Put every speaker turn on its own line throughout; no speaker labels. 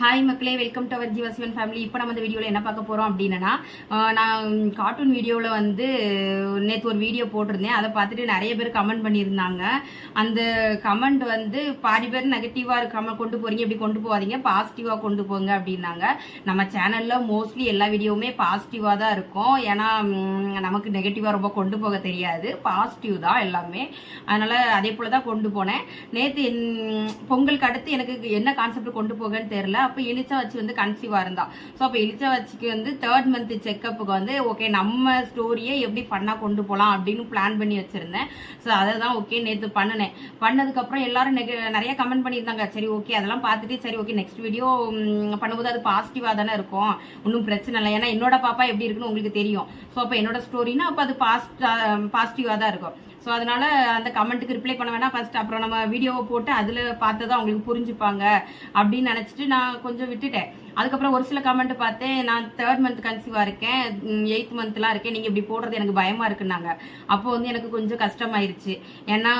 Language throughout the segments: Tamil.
ஹாய் மக்களே. Welcome to our Jeevasivan family இப்போ நம்ம இந்த வீடியோவில் என்ன பார்க்க போகிறோம் அப்படின்னா நான் கார்ட்டூன் வீடியோவில் வந்து நேற்று ஒரு வீடியோ போட்டிருந்தேன். அதை பார்த்துட்டு நிறைய பேர் கமெண்ட் பண்ணியிருந்தாங்க. அந்த கமெண்ட் வந்து பாதி பேர் நெகட்டிவாக கமெண்ட் கொண்டு போகிறீங்க இப்படி கொண்டு போகாதீங்க பாசிட்டிவாக கொண்டு போங்க அப்படின்னாங்க. நம்ம சேனலில் மோஸ்ட்லி எல்லா வீடியோவுமே பாசிட்டிவாக தான் இருக்கும். ஏன்னா நமக்கு நெகட்டிவாக ரொம்ப கொண்டு போக தெரியாது. பாசிட்டிவ் தான் எல்லாமே. அதனால் அதே போல் தான் கொண்டு போனேன். நேற்று பொங்கலுக்கு அடுத்து எனக்கு என்ன கான்செப்ட் கொண்டு போகன்னு தெரில அப்போ இளிச்சா வச்சு வந்து கன்சீவாக இருந்தா. ஸோ அப்போ இளிச்சா வச்சுக்கு வந்து தேர்ட் மந்த் செக்கப்புக்கு வந்து ஓகே நம்ம ஸ்டோரியை எப்படி ஃபன்னாக கொண்டு போகலாம் அப்படின்னு பிளான் பண்ணி வச்சுருந்தேன். ஸோ அதை தான் ஓகே நேற்று பண்ணினேன். பண்ணதுக்கப்புறம் எல்லாரும் நிறைய கமெண்ட் பண்ணியிருந்தாங்க. சரி ஓகே அதெல்லாம் பார்த்துட்டு சரி ஓகே நெக்ஸ்ட் வீடியோ பண்ணும்போது அது பாசிட்டிவாக தானே இருக்கும். ஒன்றும் பிரச்சனை இல்லை. ஏன்னா என்னோட பாப்பா எப்படி இருக்குன்னு உங்களுக்கு தெரியும். ஸோ அப்போ என்னோட ஸ்டோரினா அப்போ அது பாஸ்ட் பாசிட்டிவாக தான் இருக்கும். ஸோ அதனால அந்த கமெண்ட்டுக்கு ரிப்ளை பண்ண வேணாம். ஃபர்ஸ்ட் அப்புறம் நம்ம வீடியோவை போட்டு அதில் பார்த்ததான் அவங்களுக்கு புரிஞ்சுப்பாங்க அப்படின்னு நினச்சிட்டு நான் கொஞ்சம் விட்டுட்டேன். அதுக்கப்புறம் ஒரு சில கமெண்ட் பார்த்தேன் நான் தேர்ட் மந்த் கன்சீவாக இருக்கேன் எயித் மந்த்லாம் இருக்கேன் நீங்கள் இப்படி போடுறது எனக்கு பயமாக இருக்குன்னாங்க. அப்போ வந்து எனக்கு கொஞ்சம் கஷ்டமாயிருச்சு. ஏன்னா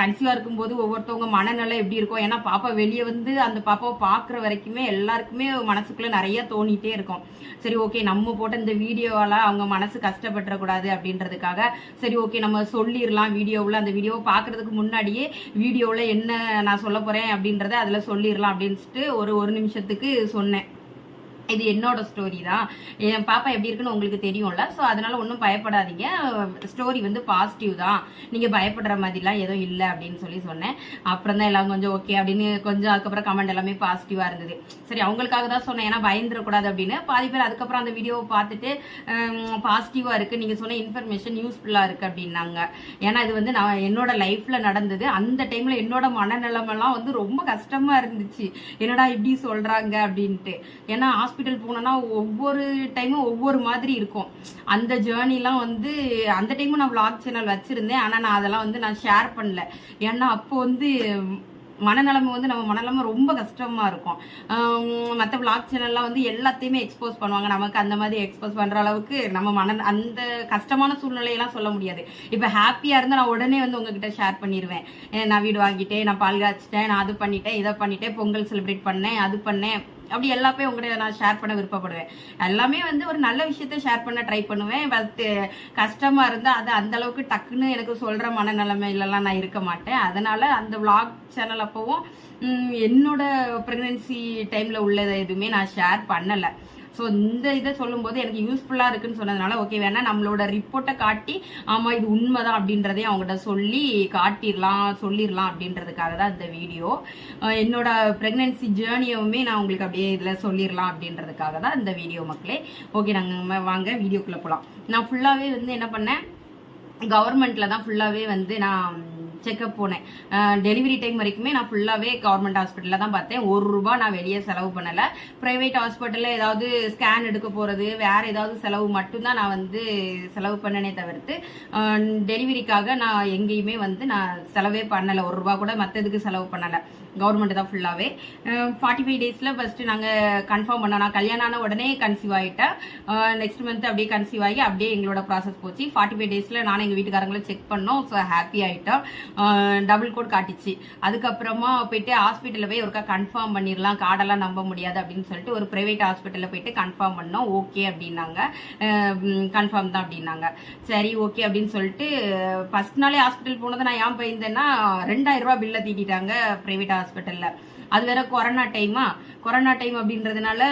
கன்சீவாக இருக்கும்போது ஒவ்வொருத்தவங்க மனநிலை எப்படி இருக்கும் ஏன்னா பாப்பா வெளியே வந்து அந்த பாப்பாவை பார்க்குற வரைக்குமே எல்லாருக்குமே மனசுக்குள்ளே நிறைய தோணிட்டே இருக்கும். சரி ஓகே நம்ம போட்ட இந்த வீடியோவால் அவங்க மனசு கஷ்டப்பட்டுறக்கூடாது அப்படின்றதுக்காக சரி ஓகே நம்ம சொல்லிடலாம் வீடியோவில். அந்த வீடியோவை பார்க்கறதுக்கு முன்னாடியே வீடியோவில் என்ன நான் சொல்ல போகிறேன் அப்படின்றத அதில் சொல்லிடலாம் அப்படின்ட்டு ஒரு ஒரு நிமிஷத்துக்கு சொன்னேன் இது என்னோட ஸ்டோரி தான். என் பாப்பா எப்படி இருக்குன்னு உங்களுக்கு தெரியும்ல. ஸோ அதனால ஒன்றும் பயப்படாதீங்க. ஸ்டோரி வந்து பாசிட்டிவ் தான். நீங்கள் பயப்படுற மாதிரிலாம் எதுவும் இல்லை அப்படின்னு சொல்லி சொன்னேன். அப்புறம் தான் எல்லாம் கொஞ்சம் ஓகே அப்படின்னு கொஞ்சம் அதுக்கப்புறம் கமெண்ட் எல்லாமே பாசிட்டிவாக இருந்தது. சரி அவங்களுக்காக தான் சொன்னேன். ஏன்னா பயந்துடக்கூடாது அப்படின்னு. பாதி பேர் அதுக்கப்புறம் அந்த வீடியோவை பார்த்துட்டு பாசிட்டிவாக இருக்குது நீங்கள் சொன்ன இன்ஃபர்மேஷன் யூஸ்ஃபுல்லாக இருக்குது அப்படின்னாங்க. ஏன்னா இது வந்து நான் என்னோட லைஃப்பில் நடந்தது. அந்த டைமில் என்னோட மனநிலைமெல்லாம் வந்து ரொம்ப கஷ்டமாக இருந்துச்சு. என்னடா இப்படி சொல்கிறாங்க அப்படின்ட்டு. ஏன்னா ஹாஸ்பிட்டல் போனோன்னா ஒவ்வொரு டைமும் ஒவ்வொரு மாதிரி இருக்கும். அந்த ஜேர்னிலாம் வந்து அந்த டைமும் நான் விளாக் சேனல் வச்சுருந்தேன். ஆனால் நான் அதெல்லாம் வந்து நான் ஷேர் பண்ணல. ஏன்னா அப்போ வந்து மனநிலைமை வந்து நம்ம மனநிலைமை ரொம்ப கஷ்டமாக இருக்கும். மற்ற விளாக் சேனல்லாம் வந்து எல்லாத்தையுமே எக்ஸ்போஸ் பண்ணுவாங்க. நமக்கு அந்த மாதிரி எக்ஸ்போஸ் பண்ணுற அளவுக்கு நம்ம மன அந்த கஷ்டமான சூழ்நிலையெல்லாம் சொல்ல முடியாது. இப்போ ஹாப்பியாக இருந்தால் நான் உடனே வந்து உங்ககிட்ட ஷேர் பண்ணிடுவேன் நான் வீடு வாங்கிட்டேன் நான் பால் காய்ச்சிட்டேன் நான் அது பண்ணிட்டேன் இதை பண்ணிட்டேன் பொங்கல் செலிப்ரேட் பண்ணேன் அது பண்ணேன். அப்படி எல்லாமே உங்கள்கிட்ட நான் ஷேர் பண்ண விருப்பப்படுவேன். எல்லாமே வந்து ஒரு நல்ல விஷயத்த ஷேர் பண்ண ட்ரை பண்ணுவேன். பட் கஷ்டமா இருந்தால் அது அந்த அளவுக்கு டக்குன்னு எனக்கு சொல்ற மனநிலைமையிலலாம் நான் இருக்க மாட்டேன். அதனால அந்த விளாக் சேனல் அப்போவும் என்னோட ப்ரெக்னென்சி டைம்ல உள்ளதை எதுவுமே நான் ஷேர் பண்ணலை. ஸோ இந்த இதை சொல்லும்போது எனக்கு யூஸ்ஃபுல்லாக இருக்குன்னு சொன்னதுனால ஓகே வேணா நம்மளோட ரிப்போர்ட்டை காட்டி ஆமாம் இது உண்மைதான் அப்படின்றதையும் அவங்ககிட்ட சொல்லி காட்டிடலாம் சொல்லிடலாம் அப்படின்றதுக்காக தான் இந்த வீடியோ என்னோட ப்ரெக்னென்சி ஜேர்னியவுமே நான் உங்களுக்கு அப்படியே இதில் சொல்லிடலாம் அப்படின்றதுக்காக தான் இந்த வீடியோ மக்களே. ஓகே நாங்கள் வாங்க வீடியோக்குள்ளே போகலாம் நான் ஃபுல்லாகவே வந்து என்ன பண்ணேன்? கவர்மெண்ட்டில் தான் ஃபுல்லாகவே வந்து நான் செக்கப் போனேன். டெலிவரி டைம் வரைக்குமே நான் ஃபுல்லாகவே கவர்மெண்ட் ஹாஸ்பிட்டலில் தான் பார்த்தேன். ஒரு ரூபா நான் வெளியே செலவு பண்ணலை. ப்ரைவேட் ஹாஸ்பிட்டலில் ஏதாவது ஸ்கேன் எடுக்க போகிறது வேறு ஏதாவது செலவு மட்டும்தான் நான் வந்து செலவு பண்ணனே தவிர்த்து டெலிவரிக்காக நான் எங்கேயுமே வந்து நான் செலவே பண்ணலை. ஒரு ரூபா கூட மற்றதுக்கு செலவு பண்ணலை. கவர்மெண்ட் தான் ஃபுல்லாகவே ஃபார்ட்டி ஃபைவ் டேஸில் ஃபஸ்ட்டு நாங்கள் கன்ஃபார்ம் பண்ணோம். நான் கல்யாணம் ஆன உடனே கன்சீவ் ஆகிட்டேன் நெக்ஸ்ட் மந்த் அப்படியே கன்சீவ் ஆகி அப்படியே எங்களோட ப்ராசஸ் போச்சு. ஃபார்ட்டி ஃபைவ் டேஸில் நானும் எங்கள் வீட்டுக்காரங்களும் செக் பண்ணோம். ஸோ ஹாப்பி ஆகிட்டோம் டபுள் கோட் காட்டிச்சு. அதுக்கப்புறமா போயிட்டு ஹாஸ்பிட்டலில் போய் ஒருக்கா கன்ஃபார்ம் பண்ணிடலாம். கார்டெல்லாம் நம்ப முடியாது அப்படின்னு சொல்லிட்டு ஒரு ப்ரைவேட் ஹாஸ்பிட்டலில் போயிட்டு கன்ஃபார்ம் பண்ணோம். ஓகே அப்படின்னாங்க. கன்ஃபார்ம் தான் அப்படின்னாங்க. சரி ஓகே அப்படின்னு சொல்லிட்டு ஃபர்ஸ்ட் நாளே ஹாஸ்பிட்டல் போனதை நான் ஏன் போயிருந்தேன்னா ரெண்டாயிரம் ரூபா பில்லை தீட்டிட்டாங்க ப்ரைவேட் ஹாஸ்பிட்டலில் அது வேற கொரோனா டைமா கொரோனா டைம் அப்படின்றதுனால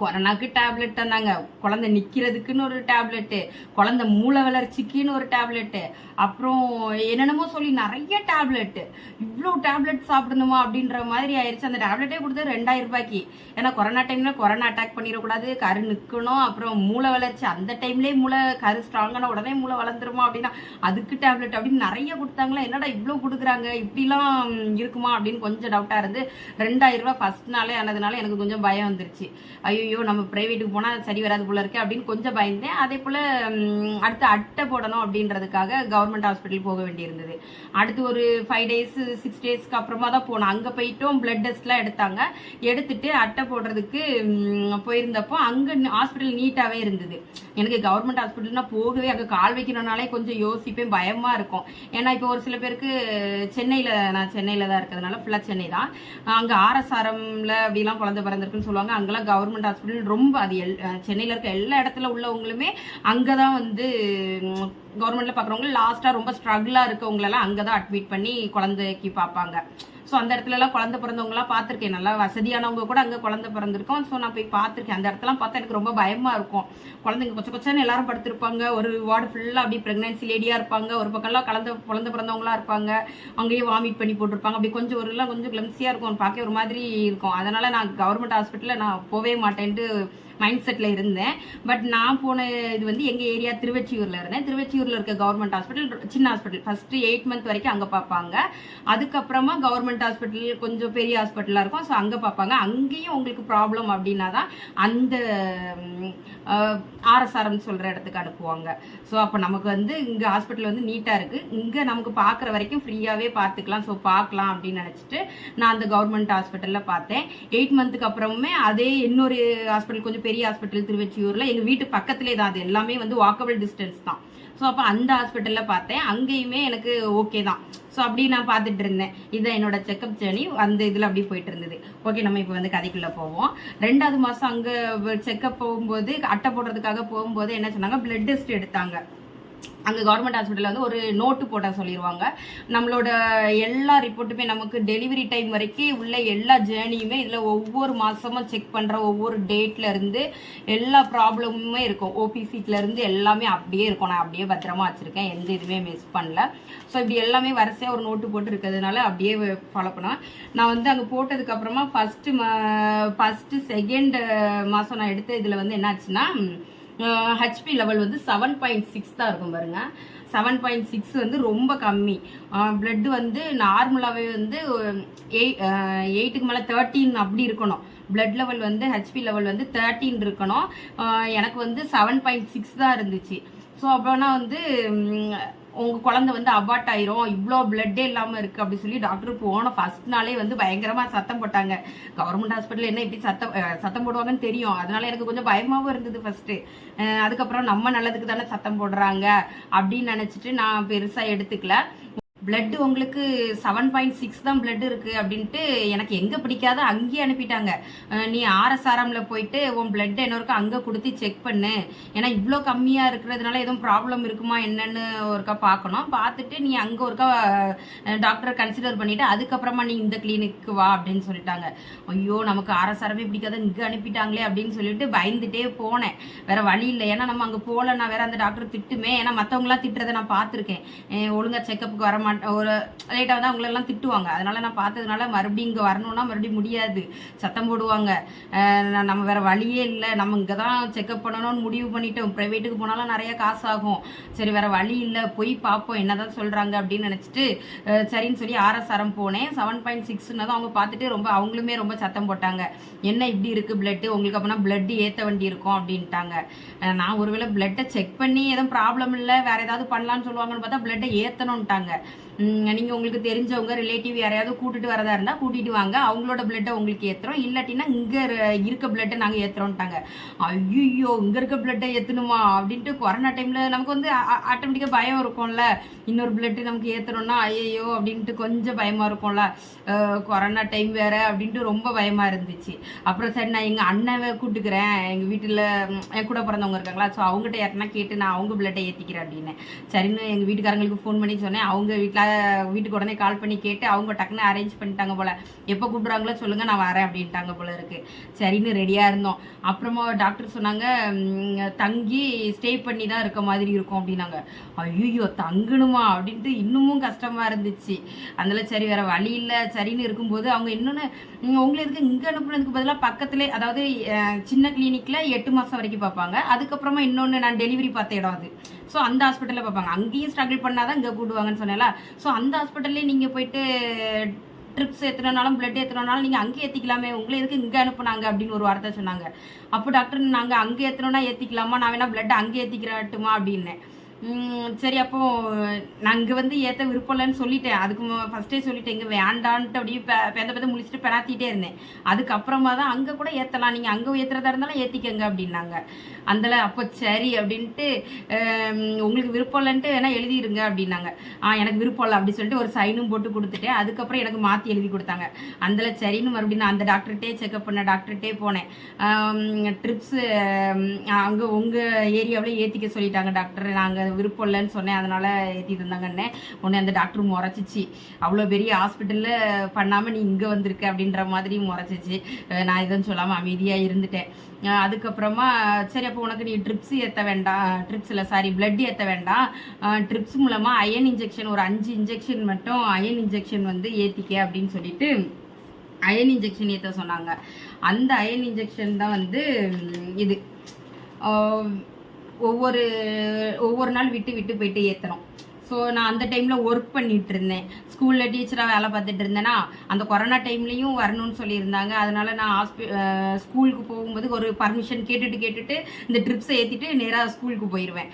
கொரோனாக்கு டேப்லெட் தந்தாங்க குழந்தை நிக்கிறதுக்குன்னு ஒரு டேப்லெட்டு குழந்தை மூளை வளர்ச்சிக்குன்னு ஒரு டேப்லெட்டு அப்புறம் என்னென்னமோ சொல்லி நிறைய டேப்லெட்டு இவ்வளோ டேப்லெட் சாப்பிடணுமா அப்படின்ற மாதிரி ஆயிடுச்சு அந்த டேப்லெட்டே கொடுத்தது ரெண்டாயிரம் ரூபாய்க்கு. ஏன்னா கொரோனா டைம்ல கொரோனா அட்டாக் பண்ணிடக்கூடாது. கரு நிற்கணும் அப்புறம் மூளை வளர்ச்சி. அந்த டைம்லேயே மூளை கரு ஸ்ட்ராங்கான உடனே மூளை வளர்ந்துருமா அப்படின்னா அதுக்கு டேப்லெட் அப்படின்னு நிறைய கொடுத்தாங்களா. என்னடா இவ்வளோ கொடுக்குறாங்க? இப்படிலாம் இருக்குமா அப்படின்னு கொஞ்சம் டவுட்டாக இருந்து ரெண்டாயிரம் ரூபாய் ஃபர்ஸ்ட் நாளே ஆனதுனால எனக்கு கொஞ்சம் பயம் வந்துருச்சு. ஐயோ ஐயோ நம்ம பிரைவேட்டுக்கு போனால் சரி வராது போல இருக்கு அப்படின்னு கொஞ்சம் பயந்தேன். அதே போல் அடுத்து அட்டை போடணும் அப்படின்றதுக்காக கவர்மெண்ட் ஹாஸ்பிட்டல் போக வேண்டியிருந்தது. அடுத்து ஒரு ஃபைவ் டேஸ் சிக்ஸ் டேஸ்க்கு அப்புறமா தான் போனோம். அங்கே போயிட்டும் பிளட் டெஸ்ட்லாம் எடுத்தாங்க. எடுத்துட்டு அட்டை போடுறதுக்கு போயிருந்தப்போ அங்கே ஹாஸ்பிட்டல் நீட்டாகவே இருந்தது. எனக்கு கவர்மெண்ட் ஹாஸ்பிட்டல்னா போகவே அங்கே கால் வைக்கணும்னாலே கொஞ்சம் யோசிப்பேன் பயமாக இருக்கும். ஏன்னா இப்போ ஒரு சில பேருக்கு சென்னையில் நான் சென்னையில் தான் இருக்கிறதுனால ஃபுல்லாக சென்னை தான். அங்கே ஆர்எஸ்ஆரம்ல அப்படிலாம் குழந்தை பிறந்திருக்குன்னு சொல்லுவாங்க. அங்கெல்லாம் கவர்மெண்ட் ஹாஸ்பிட்டல் ரொம்ப அது எல் சென்னையில் இருக்க எல்லா இடத்துல உள்ளவங்களுமே அங்கே தான் வந்து கவர்மெண்ட்டில் பார்க்குறவங்க லாஸ்ட்டாக ரொம்ப ஸ்ட்ரகிளாக இருக்கவங்களெல்லாம் அங்கே தான் அட்மிட் பண்ணி குழந்தைக்கு பார்ப்பாங்க ஸோ அந்த இடத்துலலாம் குழந்தை பிறந்தவங்களாம் பார்த்துருக்கேன். நல்லா வசதியானவங்க கூட அங்கே குழந்தை பிறந்திருக்கோம். ஸோ நான் போய் பார்த்துருக்கேன். அந்த இடத்துலாம் பார்த்தா எனக்கு ரொம்ப பயமாக இருக்கும். குழந்தைங்க கொச்ச கொச்சன்னு எல்லாரும் படுத்திருப்பாங்க. ஒரு வார்டு ஃபுல்லாக அப்படி ப்ரெக்னன்சி லேடியாக இருப்பாங்க. ஒரு பக்கம்லாம் கலந்த குழந்தை பிறந்தவங்களா இருப்பாங்க. அங்கேயே வாமிட் பண்ணி போட்டிருப்பாங்க. அப்படி கொஞ்சம் ஒருலாம் கொஞ்சம் கிளம்சியாக இருக்கும். பார்க்க ஒரு மாதிரி இருக்கும். அதனால் நான் கவர்மெண்ட் ஹாஸ்பிட்டலில் நான் போவே மாட்டேன்ட்டு மைண்ட் செட்டில் இருந்தேன். பட் நான் போன இது வந்து எங்கள் ஏரியா திருவெச்சியூரில் இருந்தேன். திருவெச்சியூரில் இருக்க கவர்மெண்ட் ஹாஸ்பிட்டல் சின்ன ஹாஸ்பிட்டல் ஃபஸ்ட்டு எயிட் மந்த் வரைக்கும் அங்கே பார்ப்பாங்க அதுக்கப்புறமா கவர்மெண்ட் ஹாஸ்பிட்டல் கொஞ்சம் பெரிய ஹாஸ்பிட்டலாக இருக்கும். ஸோ அங்கே பார்ப்பாங்க அங்கேயும் உங்களுக்கு ப்ராப்ளம் அப்படின்னா தான் அந்த ஆர்எஸ்ஆர்எம் சொல்கிற இடத்துக்கு அனுப்புவாங்க. ஸோ அப்போ நமக்கு வந்து இங்கே ஹாஸ்பிட்டல் வந்து நீட்டாக இருக்குது இங்கே நமக்கு பார்க்குற வரைக்கும் ஃப்ரீயாகவே பார்த்துக்கலாம் ஸோ பார்க்கலாம் அப்படின்னு நினச்சிட்டு நான் அந்த கவர்மெண்ட் ஹாஸ்பிட்டலில் பார்த்தேன். எயிட் மந்த்துக்கு அப்புறமே அதே இன்னொரு ஹாஸ்பிட்டல் கொஞ்சம் பெரிய ஹாஸ்பிட்டல் திருவெச்சியூரில் எங்கள் வீட்டு பக்கத்துலேயே தான் அது. எல்லாமே வந்து வாக்கபிள் டிஸ்டன்ஸ் தான். ஸோ அப்போ அந்த ஹாஸ்பிட்டலில் பார்த்தேன். அங்கேயுமே எனக்கு ஓகே தான். ஸோ அப்படி நான் பார்த்துட்டு இருந்தேன். இதுதான் என்னோட செக்கப் ஜேர்னி அந்த இதில் அப்படி போயிட்டு இருந்தது. ஓகே நம்ம இப்போ வந்து கதைக்குள்ளே போவோம். ரெண்டாவது மாதம் அங்கே செக்கப் போகும்போது அட்டை போடுறதுக்காக போகும்போது என்ன சொன்னாங்க? பிளட் டெஸ்ட் எடுத்தாங்க. அங்கே கவர்மெண்ட் ஹாஸ்பிட்டலில் வந்து ஒரு நோட்டு போட சொல்லிடுவாங்க நம்மளோட எல்லா ரிப்போர்ட்டுமே நமக்கு டெலிவரி டைம் வரைக்கும் உள்ள எல்லா ஜேர்னியுமே இதில் ஒவ்வொரு மாதமும் செக் பண்ணுற ஒவ்வொரு டேட்லேருந்து எல்லா ப்ராப்ளமுமே இருக்கும். ஓபி இருந்து எல்லாமே அப்படியே இருக்கும். நான் அப்படியே பத்திரமா வச்சுருக்கேன். எந்த இதுவுமே மிஸ் பண்ணல. ஸோ இப்படி எல்லாமே வரிசையாக ஒரு நோட்டு போட்டு இருக்கிறதுனால அப்படியே ஃபாலோ பண்ணுவேன் நான் வந்து அங்கே போட்டதுக்கப்புறமா ஃபஸ்ட்டு ஃபஸ்ட்டு செகண்ட் மாதம் நான் எடுத்த இதில் வந்து என்னாச்சுன்னா ஹெச்பி லெவல் வந்து செவன் பாயிண்ட் சிக்ஸ் தான் இருக்கும் பாருங்க. செவன் பாயிண்ட் சிக்ஸ் வந்து ரொம்ப கம்மி. பிளட் வந்து நார்மலாகவே வந்து எயிட்டுக்கு மேலே தேர்ட்டீன் அப்படி இருக்கணும். பிளட் லெவல் வந்து ஹெச்பி லெவல் வந்து தேர்ட்டீன் இருக்கணும். எனக்கு வந்து செவன் பாயிண்ட் சிக்ஸ் தான் இருந்துச்சு. ஸோ அப்போனா வந்து உங்கள் உங்க குழந்தை வந்து அபார்ட் ஆயிரும் இவ்வளோ பிளட்டே இல்லாமல் இருக்கு அப்படி சொல்லி டாக்டர் போன ஃபர்ஸ்ட் நாளே வந்து பயங்கரமா சத்தம் போட்டாங்க. கவர்மெண்ட் ஹாஸ்பிட்டல் என்ன இப்படி சத்தம் சத்தம் போடுவாங்கன்னு தெரியும். அதனால எனக்கு கொஞ்சம் பயமாவும் இருந்தது ஃபர்ஸ்ட் அதுக்கப்புறம் நம்ம நல்லதுக்கு தானே சத்தம் போடுறாங்க அப்படின்னு நினைச்சிட்டு நான் பெருசா எடுத்துக்கல. பிளட்டு உங்களுக்கு செவன் பாயிண்ட் சிக்ஸ் தான் பிளட் இருக்குது அப்படின்ட்டு எனக்கு எங்கே பிடிக்காத அங்கேயே அனுப்பிட்டாங்க. நீ ஆர்எஸ்ஆர்எம்மில் போயிட்டு உன் பிளட் என்ன இருக்கோ கொடுத்து செக் பண்ணு. ஏன்னா இவ்வளோ கம்மியாக இருக்கிறதுனால எதுவும் ப்ராப்ளம் இருக்குமா என்னன்னு ஒருக்கா பார்க்கணும். பார்த்துட்டு நீ அங்கே ஒருக்கா டாக்டரை கன்சிடர் பண்ணிவிட்டு அதுக்கப்புறமா நீ இந்த கிளினிக்கு வா அப்படின்னு சொல்லிட்டாங்க. ஐயோ நமக்கு ஆர்எஸ்ஆர்எம்மே பிடிக்காத இங்கே அனுப்பிட்டாங்களே அப்படின்னு சொல்லிட்டு பயந்துட்டே போனேன். வேறு வழி இல்லை. ஏன்னா நம்ம அங்க போகலன்னா வேறு அந்த டாக்டர் திட்டுமே. ஏன்னா மற்றவங்களாம் திட்டுறதை நான் பார்த்துருக்கேன். ஒழுங்காக செக்கப்புக்கு வர ஒரு லேட்டாக வந்து அவங்களெல்லாம் திட்டுவாங்க. அதனால் நான் பார்த்ததுனால மறுபடியும் இங்கே வரணும்னா மறுபடியும் முடியாது. சத்தம் போடுவாங்க. நம்ம வேறு வழியே இல்லை. நம்ம இங்கே தான் செக்கப் பண்ணணும்னு முடிவு பண்ணிட்டோம். ப்ரைவேட்டுக்கு போனாலும் நிறையா காசு ஆகும் சரி வேறு வழி இல்லை. போய் பார்ப்போம். என்னதான் சொல்கிறாங்க அப்படின்னு நினச்சிட்டு சரின்னு சொல்லி ஆர்எஸ்ஆரம் போனேன். செவன் பாயிண்ட் சிக்ஸ்னு தான் அவங்க பார்த்துட்டு ரொம்ப அவங்களுமே ரொம்ப சத்தம் போட்டாங்க. என்ன இப்படி இருக்குது பிளட்டு உங்களுக்கு அப்படின்னா பிளட் ஏற்ற வேண்டி இருக்கும் அப்படின்ட்டாங்க. நான் ஒருவேளை பிளட்டை செக் பண்ணி எதுவும் ப்ராப்ளம் இல்லை. வேறு ஏதாவது பண்ணலான்னு சொல்லுவாங்கன்னு பார்த்தா பிளட்டை ஏற்றணும்ட்டாங்க நீங்கள் உங்களுக்கு தெரிஞ்சவங்க ரிலேட்டிவ் யாரையாவது கூட்டிட்டு வரதா இருந்தால் கூட்டிகிட்டு வாங்க. அவங்களோட பிளட்டை உங்களுக்கு ஏற்றுறோம் இல்லாட்டினா இங்கே இருக்க பிளட்டை நாங்கள் ஏற்றுறோன்ட்டாங்க ஐயோ இங்கே இருக்க பிளட்டை ஏற்றணுமா அப்படின்ட்டு கொரோனா டைமில் நமக்கு வந்து ஆட்டோமேட்டிக்காக பயம் இருக்கும்ல. இன்னொரு பிளட்டு நமக்கு ஏற்றுறோம்னா ஐயோ அப்படின்ட்டு கொஞ்சம் பயமாக இருக்கும்ல. கொரோனா டைம் வேறு அப்படின்ட்டு ரொம்ப பயமாக இருந்துச்சு. அப்புறம் சரி நான் எங்கள் அண்ணாவை கூட்டுக்கிறேன். எங்கள் வீட்டில் என் கூட பிறந்தவங்க இருக்காங்களா ஸோ அவங்ககிட்ட யாருன்னா கேட்டு நான் அவங்க பிளட்டை ஏற்றிக்கிறேன் அப்படின்னு. சரின்னு எங்கள் வீட்டுக்காரங்களுக்கு ஃபோன் பண்ணி சொன்னேன். அவங்க வீட்டில் வீட்டுக்கு உடனே கால் பண்ணி கேட்டு அவங்க டக்குன்னு அரேஞ்ச் பண்ணிட்டாங்க போல. எப்போ கூப்பிட்றாங்களோ சொல்லுங்கள் நான் வரேன் அப்படின்ட்டாங்க போல இருக்கு. சரின்னு ரெடியாக இருந்தோம். அப்புறமா டாக்டர் சொன்னாங்க தங்கி ஸ்டே பண்ணி தான் இருக்க மாதிரி இருக்கும் அப்படின்னாங்க. ஐயோ தங்கணுமா அப்படின்ட்டு இன்னமும் கஷ்டமாக இருந்துச்சு. அதில் சரி வேறு வழி இல்லை. சரின்னு இருக்கும்போது அவங்க இன்னொன்று உங்களை எதுக்கு இங்கே அனுப்புனதுக்கு பதிலாக பக்கத்துலே அதாவது சின்ன கிளினிக்கில் எட்டு மாதம் வரைக்கும் பார்ப்பாங்க. அதுக்கப்புறமா இன்னொன்று நான் டெலிவரி பார்த்த இடம் அது. ஸோ அந்த ஹாஸ்பிட்டலில் பார்ப்பாங்க. அங்கேயும் ஸ்ட்ரகிள் பண்ணாதான் இங்கே கூடுவாங்கன்னு சொன்னேன்ல. ஸோ அந்த ஹாஸ்பிட்டல்லே நீங்கள் போயிட்டு ட்ரிப்ஸ் ஏற்றுனாலும் பிளட் ஏற்றுனாலும் நீங்கள் அங்கே ஏற்றிக்கலாமே உங்களை எதுக்கு இங்கே அனுப்புனாங்க அப்படின்னு ஒரு வார்த்தை சொன்னாங்க. அப்போ டாக்டர் நாங்கள் அங்கே ஏற்றணும்னா ஏற்றிக்கலாமா நான் வேணால் பிளட் அங்கே ஏற்றிக்கிறட்டுமா அப்படின்னேன். சரி அப்போ நான் இங்கே வந்து ஏற்ற விருப்பம் இல்லைன்னு சொல்லிட்டேன். அதுக்கு ஃபஸ்ட்டே சொல்லிட்டேன். இங்கே வேண்டான்ட்டு அப்படியே பெ பெந்த பெந்த முடிச்சுட்டு பெணாத்திட்டே இருந்தேன். அதுக்கப்புறமா தான் அங்கே கூட ஏற்றலாம் நீங்கள் அங்கே ஏற்றுறதா இருந்தாலும் ஏற்றிக்கங்க அப்படின்னாங்க. அதில் அப்போ சரி அப்படின்ட்டு உங்களுக்கு விருப்பம் இல்லைன்ட்டு வேணால் எழுதிடுங்க அப்படின்னாங்க. ஆ எனக்கு விருப்பம் இல்லை அப்படி சொல்லிட்டு ஒரு சைனும் போட்டு கொடுத்துட்டேன். அதுக்கப்புறம் எனக்கு மாற்றி எழுதி கொடுத்தாங்க. அதில் சரின்னு மறுபடியும் நான் அந்த டாக்டர்கிட்டே செக்அப் பண்ண டாக்டர்கிட்டே போனேன். ட்ரிப்ஸு அங்கே உங்கள் ஏரியாவில் ஏற்றிக்க சொல்லிட்டாங்க டாக்டர் நாங்கள் விருப்பம் இல்லைன்னு சொன்னேன். அதனால் ஏற்றிட்டு இருந்தாங்கன்னே உடனே அந்த டாக்டர் முறைச்சிச்சு. அவ்வளோ பெரிய ஹாஸ்பிட்டலில் பண்ணாமல் நீ இங்கே வந்திருக்க அப்படின்ற மாதிரி முறைச்சிச்சு. நான் எதுவும் சொல்லாமல் அமைதியாக இருந்துட்டேன். அதுக்கப்புறமா சரி அப்போ உனக்கு நீ ட்ரிப்ஸ் ஏற்ற வேண்டாம். ட்ரிப்ஸ் இல்லை சாரி பிளட் ஏற்ற வேண்டாம். ட்ரிப்ஸ் மூலமாக அயன் இன்ஜெக்ஷன் ஒரு அஞ்சு இன்ஜெக்ஷன் மட்டும் அயன் இன்ஜெக்ஷன் வந்து ஏற்றிக்க அப்படின்னு சொல்லிட்டு அயன் இன்ஜெக்ஷன் ஏற்ற சொன்னாங்க. அந்த அயன் இன்ஜெக்ஷன் தான் வந்து இது. ஒவ்வொரு ஒவ்வொரு நாள் விட்டு விட்டு போயிட்டு ஏற்றணும் ஸோ நான் அந்த டைமில் ஒர்க் பண்ணிட்டு இருந்தேன் ஸ்கூலில் டீச்சராக வேலை பார்த்துட்டு இருந்தேன்னா அந்த கொரோனா டைம்லேயும் வரணும்னு சொல்லியிருந்தாங்க. அதனால நான் ஹாஸ்பி ஸ்கூலுக்கு போகும்போது ஒரு பர்மிஷன் கேட்டுட்டு கேட்டுட்டு இந்த ட்ரிப்ஸை ஏற்றிட்டு நேராக ஸ்கூலுக்கு போயிடுவேன்